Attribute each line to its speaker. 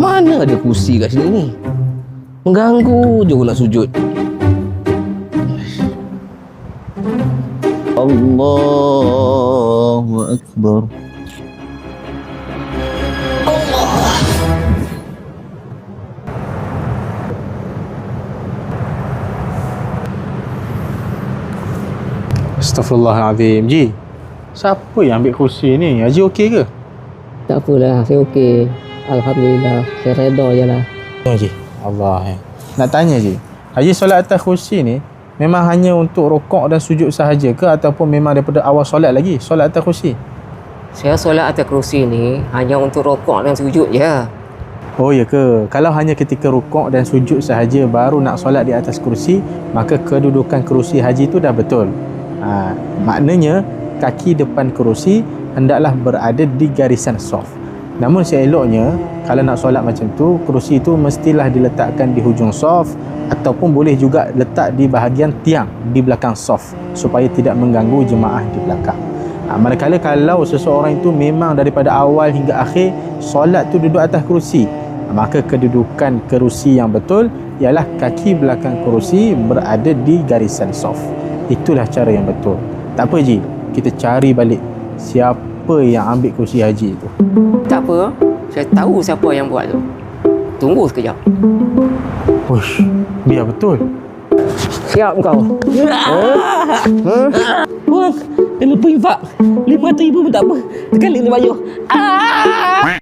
Speaker 1: Mana ada kursi kat sini ni? Mengganggu je aku nak sujud.
Speaker 2: Allahu Akbar.
Speaker 3: Astaghfirullahalazim. Ji, siapa yang ambil kursi ni? Haji okey ke?
Speaker 4: Tak apalah, saya okey. Alhamdulillah, saya reda je lah.
Speaker 3: Ya, Ji. Allah ya. Nak tanya Ji, Haji solat atas kursi ni memang hanya untuk rokok dan sujud sahaja ke ataupun memang daripada awal solat lagi solat atas kursi?
Speaker 4: Saya solat atas kerusi ni hanya untuk rokok dan sujud je.
Speaker 3: Oh ya ke? Kalau hanya ketika rukuk dan sujud sahaja baru nak solat di atas kerusi, maka kedudukan kerusi haji itu dah betul. Ha, maknanya kaki depan kerusi hendaklah berada di garisan soft. Namun seeloknya kalau nak solat macam tu, kerusi itu mestilah diletakkan di hujung soft ataupun boleh juga letak di bahagian tiang di belakang soft supaya tidak mengganggu jemaah di belakang. Ha, manakala kalau seseorang itu memang daripada awal hingga akhir solat tu duduk atas kerusi, maka kedudukan kerusi yang betul ialah kaki belakang kerusi berada di garisan soft. Itulah cara yang betul. Tak apa Ji, kita cari balik siapa yang ambil kerusi haji itu.
Speaker 4: Tak apa, saya tahu siapa yang buat tu. Tunggu sekejap.
Speaker 3: Uish, biar betul.
Speaker 4: Siap kau.
Speaker 1: Wah, dia lupa infak. RM500,000 pun tak apa. Sekali ni baju. Ah!